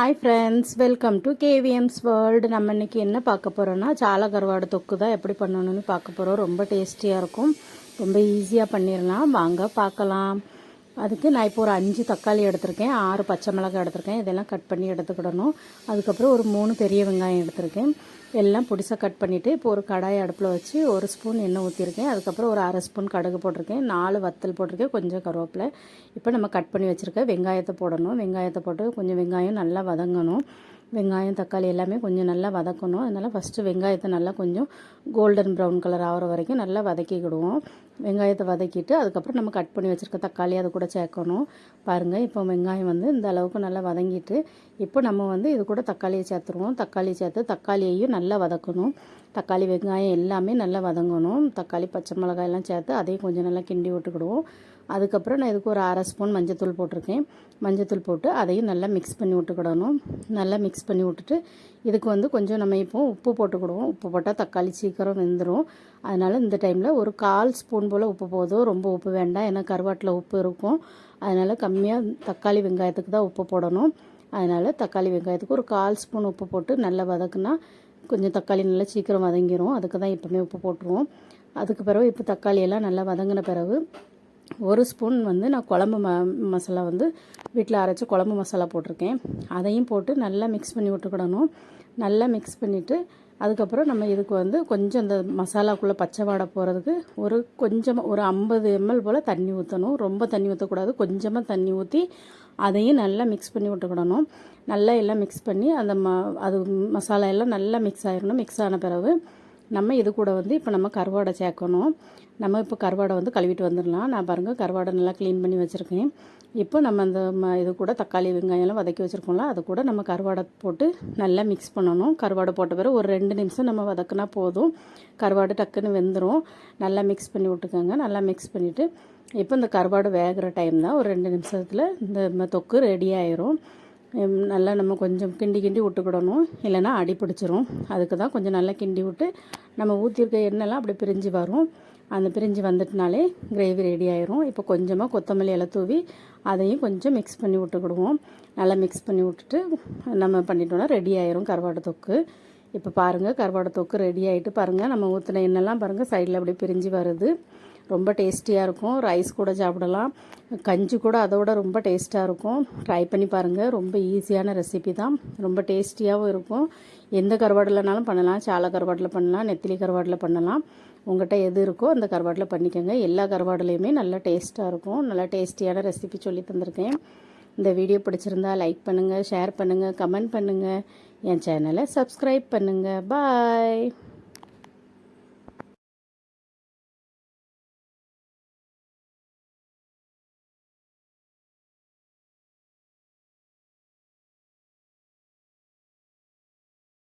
Hi friends welcome to KVM's world நம்ம இன்னைக்கு என்ன பார்க்க போகிறோன்னா சால கருவாடு தொக்கு தான் எப்படி பண்ணணும்னு பார்க்க போகிறோம் ரொம்ப டேஸ்டியாக இருக்கும். ரொம்ப ஈஸியாக பண்ணிடலாம். வாங்க பார்க்கலாம். அதுக்கு நான் இப்போ ஒரு அஞ்சு தக்காளி எடுத்திருக்கேன் ஆறு பச்சை மிளகாய் எடுத்திருக்கேன். இதெல்லாம் கட் பண்ணி எடுத்துக்கிடணும். அதுக்கப்புறம் ஒரு மூணு பெரிய வெங்காயம் எடுத்திருக்கேன். எல்லாம் பொடிசாக கட் பண்ணிவிட்டு இப்போ ஒரு கடாய் அடுப்பில் வச்சு ஒரு ஸ்பூன் எண்ணெய் ஊற்றிருக்கேன் அதுக்கப்புறம் ஒரு அரை ஸ்பூன் கடுகு போட்டிருக்கேன். நாலு வத்தல் போட்டிருக்கேன். கொஞ்சம் கருவேப்பிலை. இப்போ நம்ம கட் பண்ணி வச்சுருக்க வெங்காயத்தை போடணும். வெங்காயத்தை போட்டு கொஞ்சம் வெங்காயம் நல்லா வதங்கணும். வெங்காயம் தக்காளி எல்லாமே கொஞ்சம் நல்லா வதக்கணும். அதனால் ஃபஸ்ட்டு வெங்காயத்தை நல்லா கொஞ்சம் கோல்டன் ப்ரௌன் கலர் ஆகிற வரைக்கும் நல்லா வதக்கிக்கிடுவோம். வெங்காயத்தை வதக்கிட்டு அதுக்கப்புறம் நம்ம கட் பண்ணி வச்சுருக்க தக்காளி அது கூட சேர்க்கணும். பாருங்கள் இப்போ வெங்காயம் வந்து இந்த அளவுக்கு நல்லா வதங்கிட்டு இப்போ நம்ம வந்து இது கூட தக்காளியை சேர்த்துருவோம். தக்காளி சேர்த்து தக்காளியையும் நல்லா வதக்கணும். தக்காளி வெங்காயம் எல்லாமே நல்லா வதங்கணும். தக்காளி பச்சை மிளகாய் எல்லாம் சேர்த்து அதையும் கொஞ்சம் நல்லா கிண்டி விட்டுக்கிடுவோம். அதுக்கப்புறம் நான் இதுக்கு ஒரு அரை ஸ்பூன் மஞ்சத்தூள் போட்டிருக்கேன். மஞ்சத்தூள் போட்டு அதையும் நல்லா மிக்ஸ் பண்ணி விட்டுக்கிடணும். நல்லா மிக்ஸ் பண்ணி விட்டுட்டு இதுக்கு வந்து கொஞ்சம் நம்ம இப்போ உப்பு போட்டுக்கிடுவோம். உப்பு போட்டால் தக்காளி சீக்கிரம் வெந்துடும் அதனால் இந்த டைமில் ஒரு கால் ஸ்பூன் போல் உப்பு போதும். ரொம்ப உப்பு வேண்டாம். ஏன்னா கருவாட்டில் உப்பு இருக்கும். அதனால் கம்மியாக தக்காளி வெங்காயத்துக்கு தான் உப்பு போடணும். அதனால் தக்காளி வெங்காயத்துக்கு ஒரு கால் ஸ்பூன் உப்பு போட்டு நல்லா வதக்குனா கொஞ்சம் தக்காளி நல்லா சீக்கிரம் வதங்கிரும். அதுக்கு தான் எப்போவுமே உப்பு போட்டுருவோம். அதுக்கு பிறகு இப்போ தக்காளி எல்லாம் நல்லா வதங்கின பிறகு ஒரு ஸ்பூன் வந்து நான் குழம்பு ம மசாலா வந்து வீட்டில் அரைச்சி குழம்பு மசாலா போட்டிருக்கேன். அதையும் போட்டு நல்லா மிக்ஸ் பண்ணி விட்டுக்கிடணும். நல்லா மிக்ஸ் பண்ணிவிட்டு அதுக்கப்புறம் நம்ம இதுக்கு வந்து கொஞ்சம் இந்த மசாலாக்குள்ளே பச்சை வாடை போகிறதுக்கு ஒரு கொஞ்சமாக ஒரு ஐம்பது எம்எல் போல் தண்ணி ஊற்றணும் ரொம்ப தண்ணி ஊற்றக்கூடாது கொஞ்சமாக தண்ணி ஊற்றி அதையும் நல்லா மிக்ஸ் பண்ணி விட்டுக்கிடணும். நல்லா எல்லாம் மிக்ஸ் பண்ணி அந்த ம அது மசாலா எல்லாம் நல்லா மிக்ஸ் ஆகிடணும் மிக்ஸ் ஆன பிறகு நம்ம இது கூட வந்து இப்போ நம்ம கருவாடை சேர்க்கணும். நம்ம இப்போ கருவாடை வந்து கழுவிட்டு வந்துடலாம். நான் பாருங்கள் கருவாடை நல்லா க்ளீன் பண்ணி வச்சுருக்கேன். இப்போ நம்ம அந்த ம இது கூட தக்காளி வெங்காயம்லாம் வதக்கி வச்சுருக்கோம்ல அது கூட நம்ம கருவாடை போட்டு நல்லா மிக்ஸ் பண்ணணும். கருவாடை போட்ட பிறகு ஒரு ரெண்டு நிமிஷம் நம்ம வதக்குனா போதும். கருவாடு டக்குன்னு வெந்துடும் நல்லா மிக்ஸ் பண்ணி விட்டுக்கோங்க. நல்லா மிக்ஸ் பண்ணிவிட்டு இப்போ இந்த கருவாடு வேகிற டைம் தான் ஒரு ரெண்டு நிமிஷத்தில் இந்த தொக்கு ரெடி ஆயிரும். நல்லா நம்ம கொஞ்சம் கிண்டி கிண்டி விட்டுக்கிடணும். இல்லைன்னா அடி பிடிச்சிரும். அதுக்கு தான் கொஞ்சம் நல்லா கிண்டி விட்டு நம்ம ஊற்றிருக்க எண்ணெய்லாம் அப்படி பிரிஞ்சு வரும். அந்த பிரிஞ்சு வந்துட்டுனாலே கிரேவி ரெடி ஆயிரும். இப்போ கொஞ்சமாக கொத்தமல்லி இலை தூவி அதையும் கொஞ்சம் மிக்ஸ் பண்ணி விட்டுக்கிடுவோம். நல்லா மிக்ஸ் பண்ணி விட்டுட்டு நம்ம பண்ணிட்டோன்னா ரெடி ஆயிரும் கருவாடு தொக்கு. இப்போ பாருங்கள் கருவாடு தொக்கு ரெடி ஆகிட்டு பாருங்கள் நம்ம ஊற்றின எண்ணெய்லாம் பாருங்கள் சைடில் அப்படி பிரிஞ்சு வருது. ரொம்ப டேஸ்டியாக இருக்கும். ரைஸ் கூட சாப்பிடலாம். கஞ்சி கூட அதோட ரொம்ப டேஸ்ட்டாக இருக்கும். ட்ரை பண்ணி பாருங்கள் ரொம்ப ஈஸியான ரெசிபி தான். ரொம்ப டேஸ்டியாகவும் இருக்கும். எந்த கருவாடுலனாலும் பண்ணலாம். சாலை கருவாட்டில் பண்ணலாம். நெத்திலி கருவாட்டில் பண்ணலாம். உங்கள்கிட்ட எது இருக்கோ அந்த கருவாட்டில் பண்ணிக்கோங்க. எல்லா கருவாடுலேயுமே நல்லா டேஸ்ட்டாக இருக்கும். நல்லா டேஸ்டியான ரெசிபி சொல்லி தந்திருக்கேன். இந்த வீடியோ பிடிச்சிருந்தா லைக் பண்ணுங்கள் ஷேர் பண்ணுங்கள் கமெண்ட் பண்ணுங்கள் என் சேனலை சப்ஸ்கிரைப் பண்ணுங்கள் பாய்